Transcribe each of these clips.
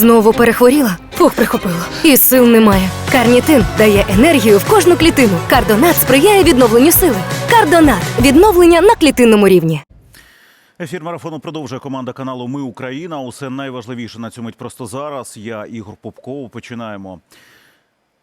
Знову перехворіла? Фух, прихопило. І сил немає. Карнітин дає енергію в кожну клітину. Кардонат сприяє відновленню сили. Кардонат відновлення на клітинному рівні. Ефір марафону продовжує команда каналу Ми Україна. Усе найважливіше на цю мить просто зараз. Я Ігор Попков. Починаємо.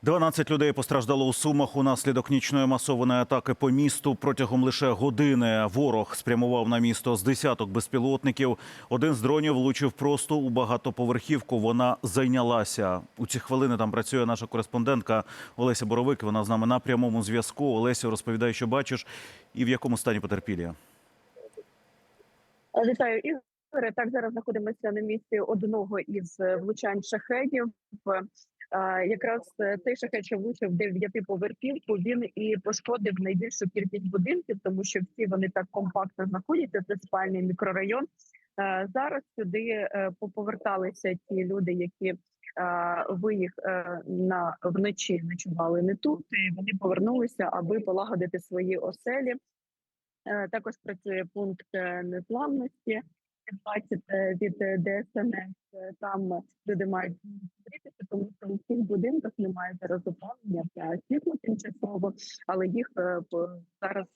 12 людей постраждало у Сумах унаслідок нічної масованої атаки по місту. Протягом лише години ворог спрямував на місто з десяток безпілотників. Один з дронів влучив просто у багатоповерхівку. Вона зайнялася. У ці хвилини там працює наша кореспондентка Олеся Боровик. Вона з нами на прямому зв'язку. Олеся, розповідай, що бачиш, і в якому стані потерпілі. Вітаю Ігоре. Так зараз знаходимося на місці одного із влучань шахедів. Якраз цей шахет, що влучив дев'ятиповерхівку, він і пошкодив найбільшу кількість будинків, тому що всі вони так компактно знаходяться. Це спальний мікрорайон. Зараз сюди е, поповерталися ті люди, які е, виїх е, на вночі ночували не тут. І вони повернулися, аби полагодити свої оселі. Е, Також працює пункт незламності 20 е, від е, ДСНС. Е, Там люди мають зустрітися, тому що у всіх будинках немає зараз опалення та світло тимчасово, але їх е, зараз,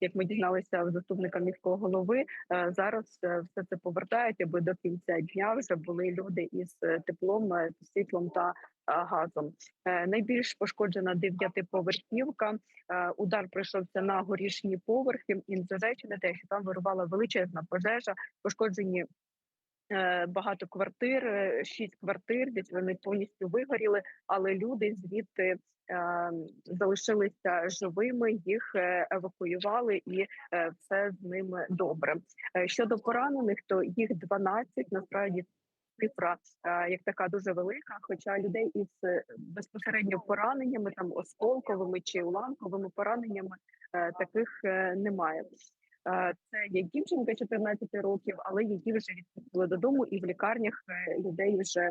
як ми дізналися в заступника міського голови, зараз все це повертають, аби до кінця дня вже були люди із теплом, світлом та газом. Е, Найбільш пошкоджена дев'ятиповерхівка. Е, Удар прийшовся на горішні поверхи, і незважаючи на те, що там вирувала величезна пожежа, пошкоджені е, багато квартир, шість квартир, десь вони повністю вигоріли, але люди звідти залишилися живими, їх евакуювали, і все з ними добре. Щодо поранених, то їх 12, насправді. Цифра як така дуже велика. Хоча людей із е, безпосередньо пораненнями, там осколковими чи уламковими пораненнями, е, таких е, немає. Це є дівчинка 14 років, але її вже відпустили додому, і в лікарнях людей вже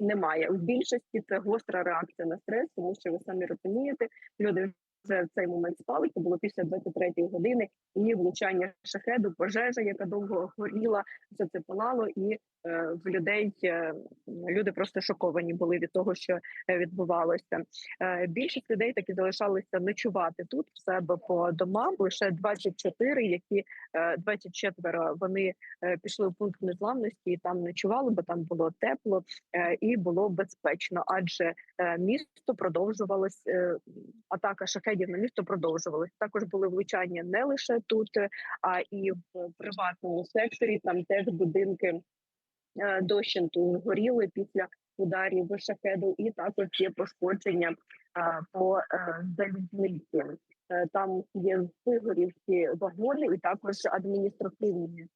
немає. У більшості це гостра реакція на стрес, тому що ви самі розумієте, люди вже в цей момент спали. Це було після 23 години, і влучання шахеду, пожежа, яка довго горіла, все це палало, і е, в людей е, люди просто шоковані були від того, що е, відбувалося. Е, Більшість людей таки залишалися ночувати тут в себе по домам. Лише 24, які е, 24 вони е, пішли в пункт незламності і там ночували, бо там було тепло е, і було безпечно, адже е, місто продовжувалось. е, Атака шахедів на місто продовжувалась. Також були влучання не лише тут, е, а і в приватному секторі. Там теж будинки е, дощенту згоріли після ударів шахеду, і також є пошкодження по е, залізниці. Там є вигорівські вагони, і також адміністративні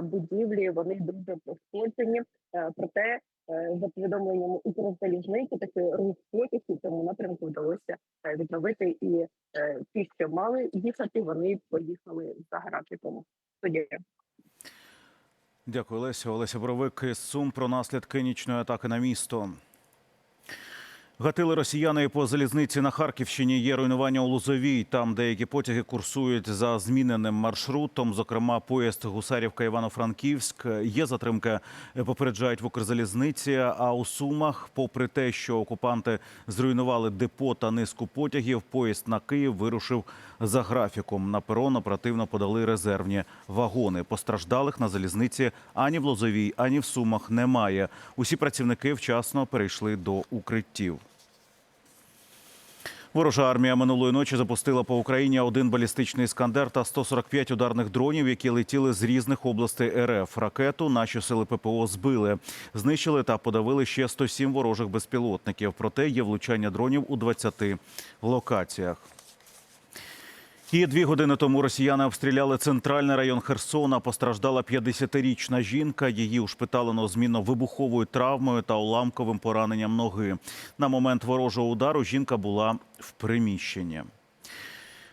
будівлі. Вони дуже пошкоджені. Проте за повідомленням Укрзалізниці такий рух потягів в цьому напрямку вдалося е, відновити. І е, ті, що мали їхати, вони поїхали за графіком. Тоді Дякую, Олеся. Олеся Боровик із Сум про наслідки нічної атаки на місто. Гатили росіяни по залізниці на Харківщині. Є руйнування у Лузовій. Там деякі потяги курсують за зміненим маршрутом. Зокрема, поїзд Гусарівка Івано-Франківськ. Є затримка, попереджають в Укрзалізниці. А у Сумах, попри те, що окупанти зруйнували депо та низку потягів, поїзд на Київ вирушив за графіком. На перон оперативно подали резервні вагони. Постраждалих на залізниці ані в Лозовій, ані в Сумах немає. Усі працівники вчасно перейшли до укриттів. Ворожа армія минулої ночі запустила по Україні один балістичний іскандер та 145 ударних дронів, які летіли з різних областей РФ. Ракету наші сили ППО збили, знищили та подавили ще 107 ворожих безпілотників. Проте є влучання дронів у 20 локаціях. І дві години тому росіяни обстріляли центральний район Херсона. Постраждала 50-річна жінка. Її ушпиталено змінно вибуховою травмою та уламковим пораненням ноги. На момент ворожого удару жінка була в приміщенні.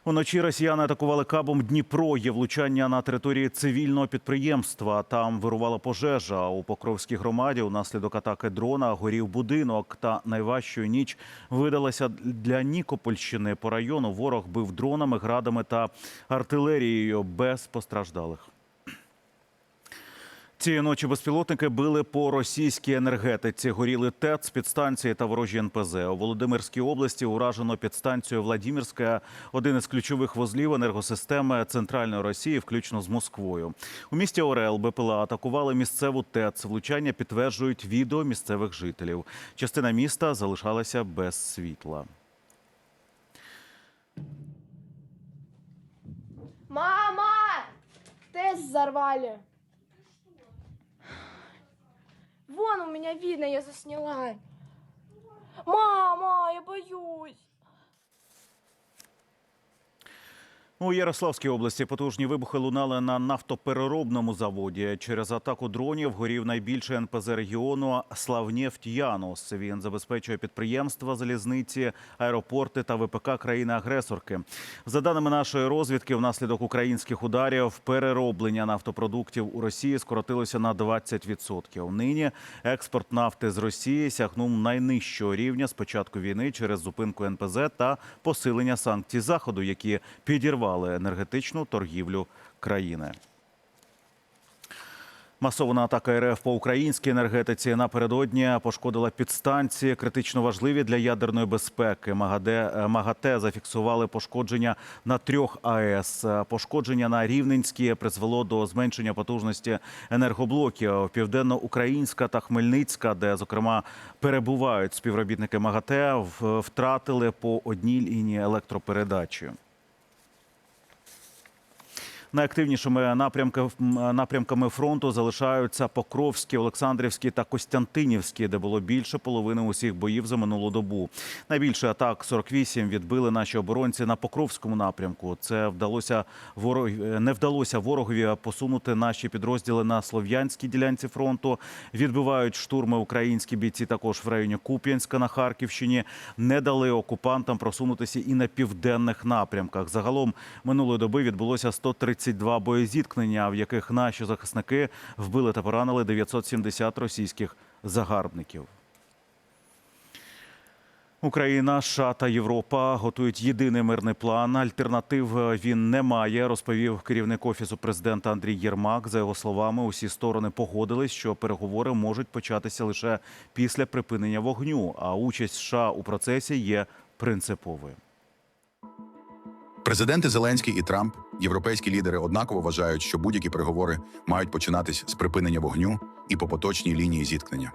Уночі росіяни атакували кабом Дніпро. Є влучання на території цивільного підприємства. Там вирувала пожежа у Покровській громаді. Унаслідок атаки дрона горів будинок. Та найважчою ніч видалася для Нікопольщини. По району ворог бив дронами, градами та артилерією без постраждалих. Цієї ночі безпілотники били по російській енергетиці. Горіли ТЕЦ, підстанції та ворожі НПЗ. У Володимирській області уражено підстанцію Владимирська, один із ключових вузлів енергосистеми центральної Росії, включно з Москвою. У місті Орел БПЛА атакували місцеву ТЕЦ. Влучання підтверджують відео місцевих жителів. Частина міста залишалася без світла. Мама! Тест взорвали. Вон у меня видно, я засняла. Мама, я боюсь. У Ярославській області потужні вибухи лунали на нафтопереробному заводі. Через атаку дронів горів найбільший НПЗ регіону Славнефть Янус. Він забезпечує підприємства, залізниці, аеропорти та ВПК країни-агресорки. За даними нашої розвідки, внаслідок українських ударів перероблення нафтопродуктів у Росії скоротилося на 20%. Нині експорт нафти з Росії сягнув найнижчого рівня з початку війни через зупинку НПЗ та посилення санкцій заходу, які підірвали енергетичну торгівлю країни. Масована атака РФ по українській енергетиці напередодні пошкодила підстанції, критично важливі для ядерної безпеки. МАГАДЕ, МАГАТЕ зафіксували пошкодження на трьох АЕС. Пошкодження на Рівненській призвело до зменшення потужності енергоблоків. Південно-Українська та Хмельницька, де зокрема перебувають співробітники МАГАТЕ, втратили по одній лінії електропередачі. Найактивнішими напрямки- напрямками фронту залишаються Покровський, Олександрівський та Костянтинівський, де було більше половини усіх боїв за минулу добу. Найбільше атак 48 відбили наші оборонці на Покровському напрямку. Це вдалося ворог не вдалося ворогові посунути наші підрозділи на слов'янській ділянці фронту. Відбивають штурми українські бійці також в районі Куп'янська на Харківщині. Не дали окупантам просунутися і на південних напрямках. Загалом минулої доби відбулося 132 боєзіткнення, в яких наші захисники вбили та поранили 970 російських загарбників. Україна, США та Європа готують єдиний мирний план. Альтернатив е, він не має, розповів керівник офісу президента Андрій Єрмак. За його словами, усі сторони погодились, що переговори можуть початися лише після припинення вогню. А участь США у процесі є принциповою. Президенти Зеленський і Трамп, європейські лідери однаково вважають, що будь-які переговори мають починатись з припинення вогню і по поточній лінії зіткнення.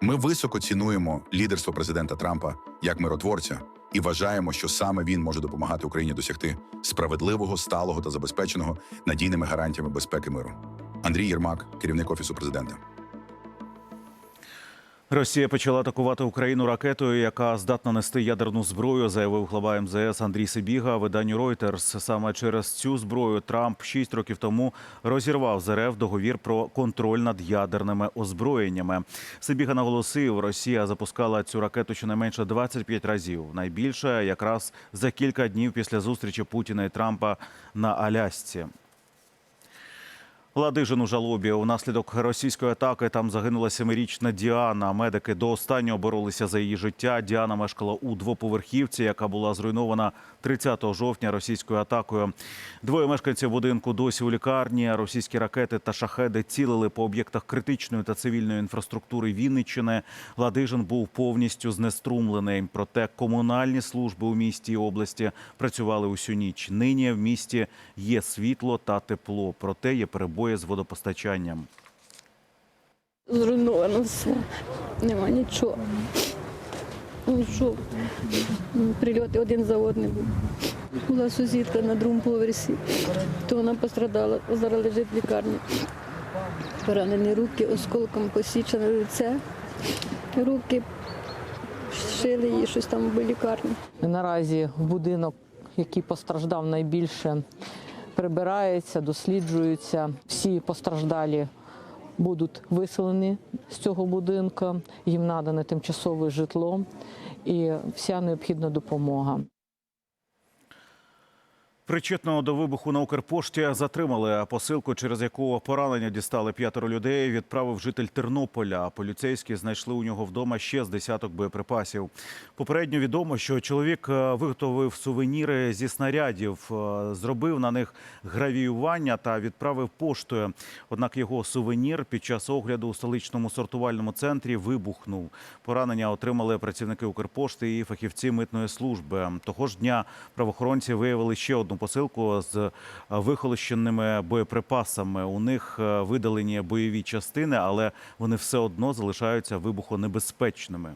Ми високо цінуємо лідерство президента Трампа як миротворця і вважаємо, що саме він може допомагати Україні досягти справедливого, сталого та забезпеченого надійними гарантіями безпеки миру. Андрій Єрмак, керівник офісу президента. Росія почала атакувати Україну ракетою, яка здатна нести ядерну зброю, заявив глава МЗС Андрій Сибіга виданню Reuters. Саме через цю зброю Трамп шість років тому розірвав з РФ договір про контроль над ядерними озброєннями. Сибіга наголосив, Росія запускала цю ракету щонайменше 25 разів. Найбільше якраз за кілька днів після зустрічі Путіна і Трампа на Алясці. Ладижин у жалобі. Унаслідок російської атаки там загинула семирічна Діана. Медики до останнього боролися за її життя. Діана мешкала у двоповерхівці, яка була зруйнована 30 жовтня російською атакою. Двоє мешканців будинку досі у лікарні. Російські ракети та шахеди цілили по об'єктах критичної та цивільної інфраструктури Вінниччини. Ладижин був повністю знеструмлений. Проте комунальні служби у місті і області працювали усю ніч. Нині в місті є світло та тепло, проте є перебої з водопостачанням. Зруйновано все. Нема нічого. Ну що, ну, прильоти один за одним. Була сусідка на другому поверсі, то вона пострадала, зараз лежить в лікарні. Поранені руки, осколком посічене лице, руки шили її щось там в лікарні. Наразі будинок, який постраждав найбільше, прибирається, досліджується. Всі постраждалі будуть виселені з цього будинку, їм надане тимчасове житло і вся необхідна допомога. Причетного до вибуху на Укрпошті затримали, посилку, через яку поранення дістали п'ятеро людей, відправив житель Тернополя. Поліцейські знайшли у нього вдома ще з десяток боєприпасів. Попередньо відомо, що чоловік е, виготовив сувеніри зі снарядів, е, зробив на них гравіювання та відправив поштою. Однак його сувенір під час огляду у столичному сортувальному центрі вибухнув. Поранення отримали працівники Укрпошти і фахівці митної служби. Того ж дня правоохоронці виявили ще одну посилку з е, вихолощеними боєприпасами. У них е, видалені бойові частини, але вони все одно залишаються вибухонебезпечними.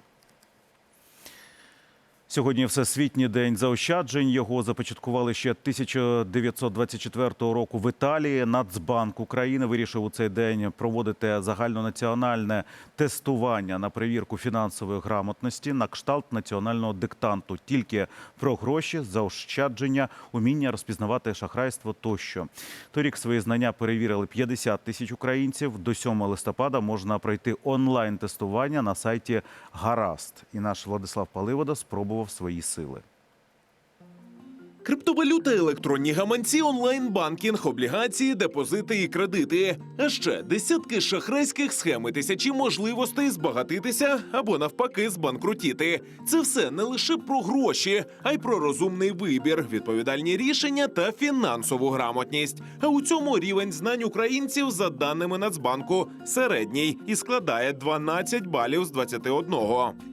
Сьогодні Всесвітній день заощаджень. Його започаткували ще 1924 року в Італії. Нацбанк України вирішив у цей день проводити загальнонаціональне тестування на перевірку фінансової грамотності на кшталт національного диктанту. Тільки про гроші, заощадження, уміння розпізнавати шахрайство тощо. Торік свої знання перевірили 50 тисяч українців. До 7 листопада можна пройти онлайн тестування на сайті Гаразд. І наш Владислав Паливода спробував свої сили. Криптовалюта, електронні гаманці, онлайн-банкінг, облігації, депозити і кредити. А ще десятки шахрайських схем і тисячі можливостей збагатитися або навпаки збанкрутіти. Це все не лише про гроші, а й про розумний вибір, відповідальні рішення та фінансову грамотність. А у цьому рівень знань українців, за даними Нацбанку, середній і складає 12 балів з 21.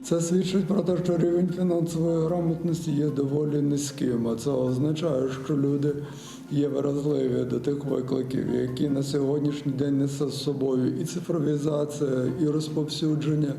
Це свідчить про те, що рівень фінансової грамотності є доволі низьким. А це означає, що люди є вразливі до тих викликів, які на сьогоднішній день несе з собою і цифровізація, і розповсюдження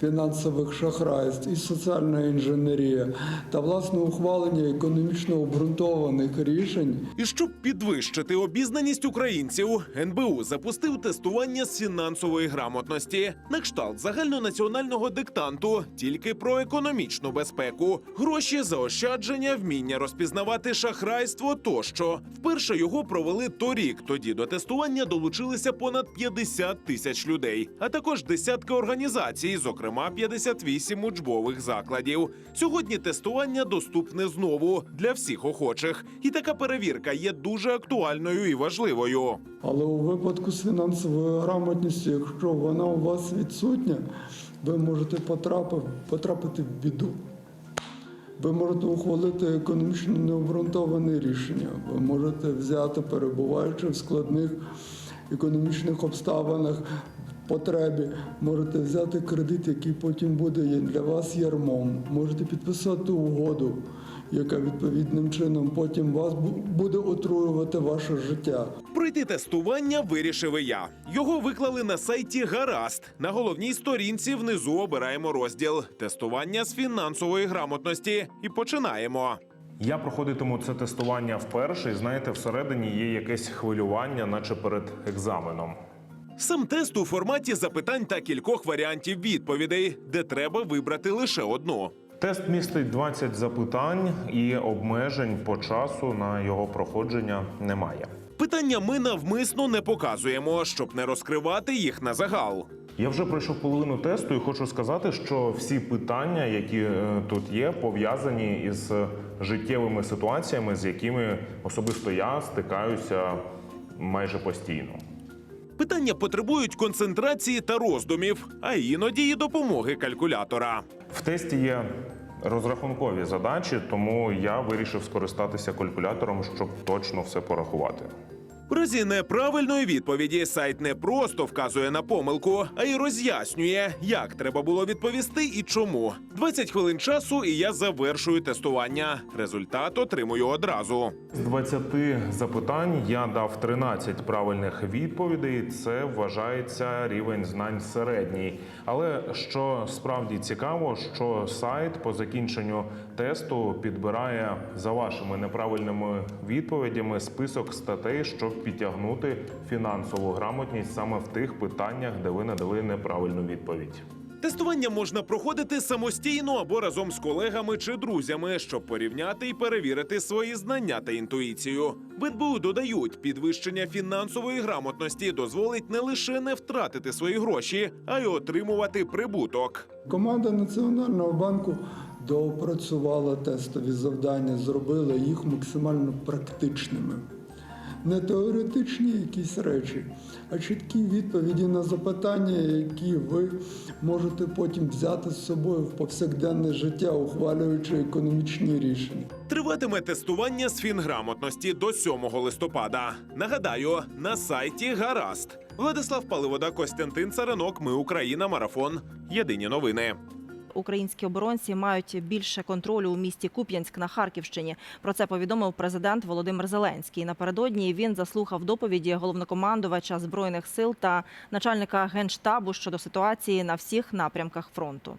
фінансових шахрайств, і соціальна інженерія та власне ухвалення економічно обґрунтованих рішень І щоб підвищити обізнаність українців, НБУ запустив тестування з фінансової грамотності на кшталт загальнонаціонального диктанту, тільки про економічну безпеку, гроші, заощадження, вміння розпізнавати шахрайство тощо. Вперше його провели торік. Тоді до тестування долучилися понад 50 тисяч людей, а також десятки організацій, зокрема 58 учбових закладів. Сьогодні тестування доступне знову для всіх охочих, і така перевірка є дуже актуальною і важливою. Але у випадку з фінансовою грамотністю, якщо вона у вас відсутня, ви можете потрапити, потрапити в біду. Ви можете ухвалити економічно необґрунтоване рішення. Ви можете взяти, перебуваючи в складних економічних обставинах, потребі, можете взяти кредит, який потім буде для вас ярмом. Можете підписати угоду, яка відповідним чином потім вас буде отруювати ваше життя. Пройти тестування вирішив і я. Його виклали на сайті Гаразд. На головній сторінці внизу обираємо розділ тестування з фінансової грамотності і починаємо. Я проходитиму це тестування вперше, і знаєте, всередині є якесь хвилювання, наче перед екзаменом. Сам тест у форматі запитань та кількох варіантів відповідей, де треба вибрати лише одну. Тест містить 20 запитань і обмежень по часу на його проходження немає. Питання ми навмисно не показуємо, щоб не розкривати їх на загал. Я вже пройшов половину тесту і хочу сказати, що всі питання, які е, тут є, пов'язані із життєвими ситуаціями, з якими особисто я стикаюся майже постійно. Питання потребують концентрації та роздумів, а іноді і допомоги калькулятора. В тесті є розрахункові задачі, тому я вирішив скористатися калькулятором, щоб точно все порахувати. В разі неправильної відповіді сайт не просто вказує на помилку, а й роз'яснює, як треба було відповісти і чому. 20 хвилин часу, і я завершую тестування. Результат отримую одразу. З 20 запитань я дав 13 правильних відповідей. Це вважається рівень знань середній. Але що справді цікаво, що сайт по закінченню тесту підбирає за вашими неправильними відповідями список статей, щоб підтягнути фінансову грамотність саме в тих питаннях, де ви надали неправильну відповідь. Тестування можна проходити самостійно або разом з колегами чи друзями, щоб порівняти і перевірити свої знання та інтуїцію. В НБУ додають, підвищення фінансової грамотності дозволить не лише не втратити свої гроші, а й отримувати прибуток. Команда Національного банку доопрацювали тестові завдання, зробили їх максимально практичними. Не теоретичні якісь речі, а чіткі відповіді на запитання, які ви можете потім взяти з собою в повсякденне життя, ухвалюючи економічні рішення. Триватиме тестування з фінграмотності до 7 листопада. Нагадаю, на сайті Гаразд. Владислав Паливода, Костянтин Царинок. Ми Україна. Марафон. Єдині новини. Українські оборонці мають більше контролю у місті Куп'янськ на Харківщині. Про це повідомив президент Володимир Зеленський. Напередодні він заслухав доповіді головнокомандувача збройних сил та начальника генштабу щодо ситуації на всіх напрямках фронту.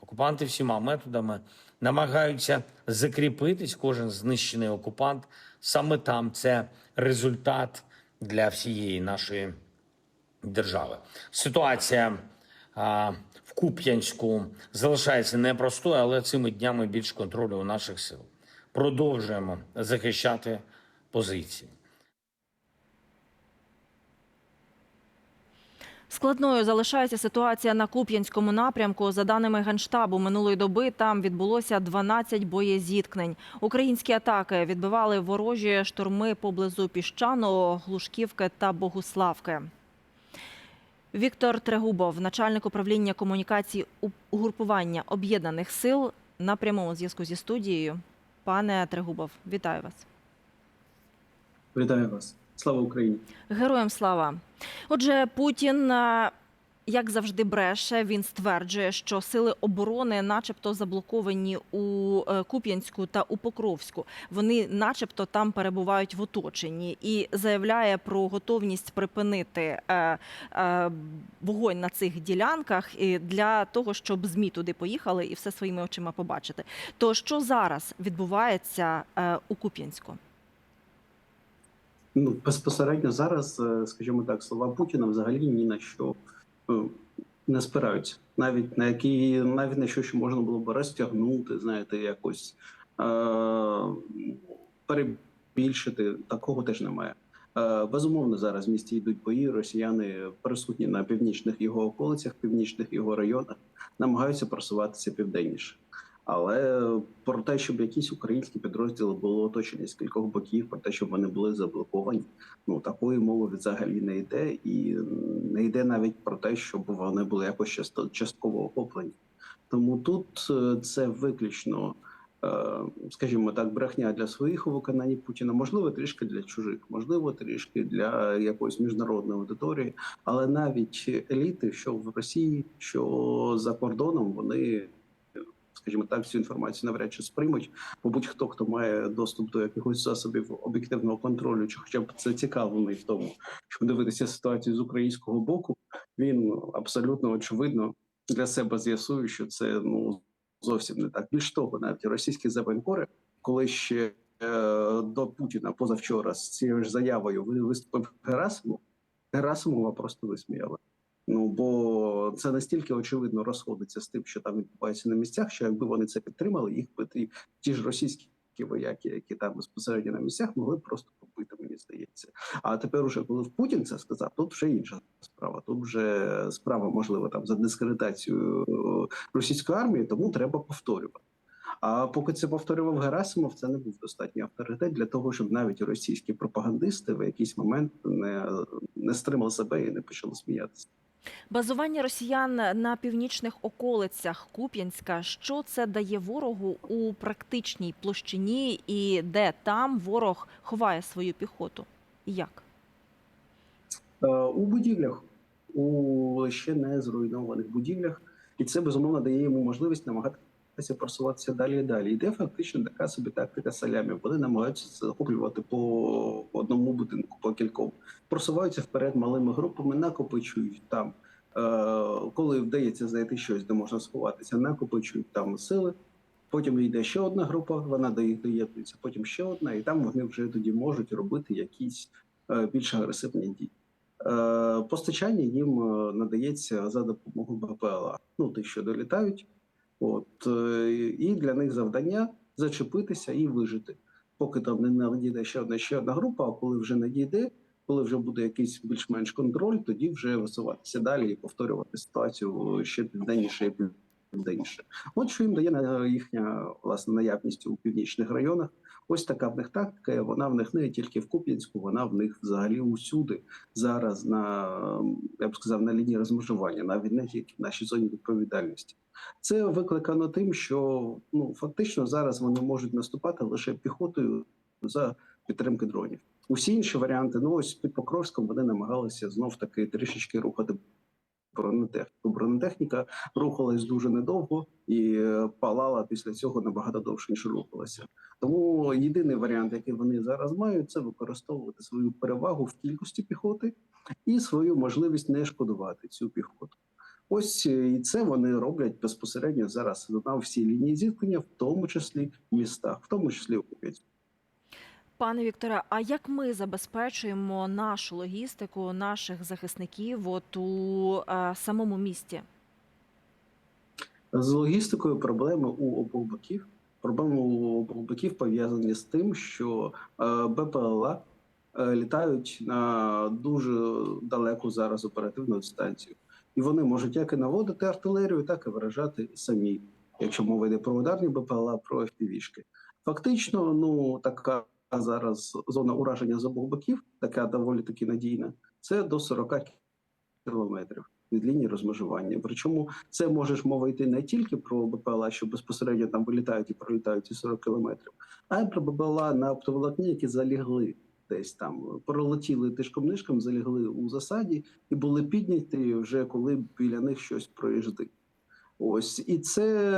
Окупанти всіма методами намагаються закріпитись. Кожен знищений окупант саме там це результат для всієї нашої держави. Ситуація а, Куп'янську залишається непростою, але цими днями більш контролю у наших сил. Продовжуємо захищати позиції. Складною залишається ситуація на Куп'янському напрямку. За даними Генштабу, минулої доби там відбулося 12 боєзіткнень. Українські атаки відбивали ворожі штурми поблизу Піщаного, Глушківки та Богуславки. Віктор Трегубов, начальник управління комунікацій угрупування об'єднаних сил, на прямому зв'язку зі студією. Пане Трегубов, вітаю вас. Вітаю вас. Слава Україні! Героям слава. Отже, Путін, як завжди, бреше. Він стверджує, що сили оборони, начебто, заблоковані у е, Куп'янську та у Покровську. Вони, начебто, там перебувають в оточенні і заявляє про готовність припинити е, е, вогонь на цих ділянках для того, щоб змі туди поїхали і все своїми очима побачити. То що зараз відбувається у Куп'янську? Ну безпосередньо зараз, скажімо так, слова Путіна взагалі ні на що не спираються, навіть на які навіть на що, що можна було б розтягнути, знаєте, якось е- перебільшити. Такого теж немає. Е, Безумовно, зараз в місті йдуть бої. Росіяни присутні на північних його околицях, північних його районах, намагаються просуватися південніше. Але про те, щоб якісь українські підрозділи були оточені з кількох боків, про те, щоб вони були заблоковані, ну такої мови взагалі не йде, і не йде навіть про те, щоб вони були якось частково охоплені. Тому тут е, це виключно, е, скажімо так, брехня для своїх у виконанні Путіна, можливо, трішки для чужих, можливо, трішки для якоїсь міжнародної аудиторії, але навіть еліти, що в Росії, що за кордоном, вони скажімо так, цю інформацію навряд чи сприймуть. Бо будь-хто, хто має доступ до якихось засобів об'єктивного контролю, чи хоча б це цікавлений в тому, щоб дивитися ситуацію з українського боку, він абсолютно очевидно для себе з'ясує, що це ну зовсім не так. Більш того, навіть російські завоєнкори, коли ще е, до Путіна позавчора з цією ж заявою виступив Герасимов, Герасимова просто висміяли. Ну бо це настільки очевидно розходиться з тим, що там відбувається на місцях, що якби вони це підтримали, їх би ті, ж російські вояки, які там безпосередньо на місцях, могли просто побити, мені здається. А тепер, уже коли Путін це сказав, тут вже інша справа. Тут вже справа можливо там за дискредитацію е, російської армії, тому треба повторювати. А поки це повторював Герасимов, це не був достатній авторитет для того, щоб навіть російські пропагандисти в якийсь момент не, не стримали себе і не почали сміятися. Базування росіян на північних околицях Куп'янська. Що це дає ворогу у практичній площині, і де там ворог ховає свою піхоту? Як? Е, у будівлях, у ще не зруйнованих будівлях, і це безумовно дає йому можливість намагатися просуватися далі і далі. Йде фактично така собі тактика салямі. Вони намагаються захоплювати по одному будинку, по кільком, просуваються вперед малими групами, накопичують там. Е, Коли вдається знайти щось, де можна сховатися, накопичують там сили. Потім йде ще одна група, вона доєднується, потім ще одна, і там вони вже тоді можуть робити якісь е, більш агресивні дії. Е, Постачання їм надається за допомогою БПЛА. Ну, ті, що долітають, от е, і для них завдання зачепитися і вижити. Поки там не надійде ще одна ще одна група, а коли вже надійде, коли вже буде якийсь більш-менш контроль, тоді вже висуватися далі і повторювати ситуацію ще південніше і південніше. От що їм дає на- їхня власне наявність у північних районах. Ось така в них тактика. Вона в них не тільки в Куп'янську, вона в них взагалі усюди зараз на я б сказав на лінії розмежування, навіть не тільки в нашій зоні відповідальності. Це викликано тим, що ну фактично зараз вони можуть наступати лише піхотою за підтримки дронів. Усі інші варіанти, ну ось під Покровськом вони намагалися знов таки трішечки рухати бронетехніку. Бронетехніка рухалась дуже недовго і е, палала після цього набагато довше ніж рухалася. Тому єдиний варіант, який вони зараз мають, це використовувати свою перевагу в кількості піхоти і свою можливість не шкодувати цю піхоту. Ось е, і це вони роблять безпосередньо зараз на всій лінії зіткнення, в тому числі в містах, в тому числі у Куп'янську. Пане Вікторе, а як ми забезпечуємо нашу логістику, наших захисників от у е, самому місті? З логістикою проблеми у обох боків. Проблеми у обох боків пов'язані з тим, що е, БПЛА е, літають на дуже далеку зараз оперативну дистанцію, і вони можуть як і наводити артилерію, так і виражати самі, якщо мова йде про ударні БПЛА, про FPV-шки. Фактично, ну така зараз зона ураження з обох боків, така доволі таки надійна. Це до 40 кілометрів від лінії розмежування. Причому це можеш мова йти не тільки про БПЛА, що безпосередньо там вилітають і пролітають ці 40 кілометрів, а й про БПЛА на оптоволокні, які залігли десь там, пролетіли тишком нишком, залігли у засаді і були підняті вже коли біля них щось проїжджає. Ось і це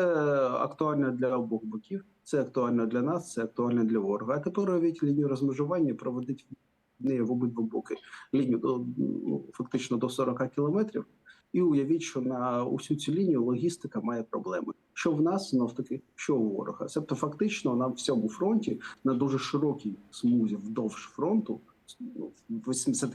актуально для обох боків. Це актуально для нас, це актуально для ворога. А тепер уявіть лінію розмежування, проводить не в обидва боки лінію до ну, фактично до 40 кілометрів. І уявіть, що на усю цю лінію логістика має проблеми. Що в нас знов таки, що у ворога. Тобто, фактично, на всьому фронті, на дуже широкій смузі вдовж фронту, 80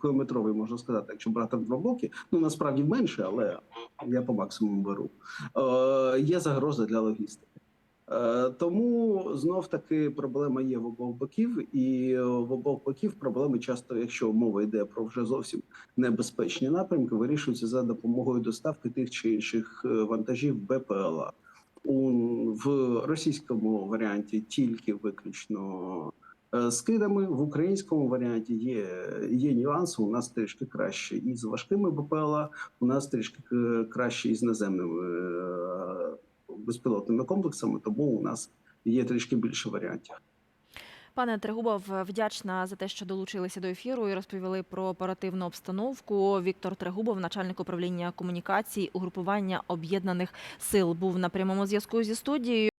кілометровий, можна сказати, якщо брати в два боки, ну насправді менше, але я по максимуму беру. Е, є загроза для логістики. Е, Тому знов таки проблема є в обох боків, і в обох боків проблеми часто, якщо мова йде про вже зовсім небезпечні напрямки, вирішуються за допомогою доставки тих чи інших е, вантажів БПЛА. У в російському варіанті тільки виключно скидами. В українському варіанті є, є нюанси. У нас трішки краще і з важкими БПЛА, у нас трішки е, краще і з наземними е, безпілотними комплексами, тому у нас є трішки більше варіантів. Пане Трегубов, вдячна за те, що долучилися до ефіру і розповіли про оперативну обстановку. Віктор Трегубов, начальник управління комунікацій угрупування об'єднаних сил, був на прямому зв'язку зі студією.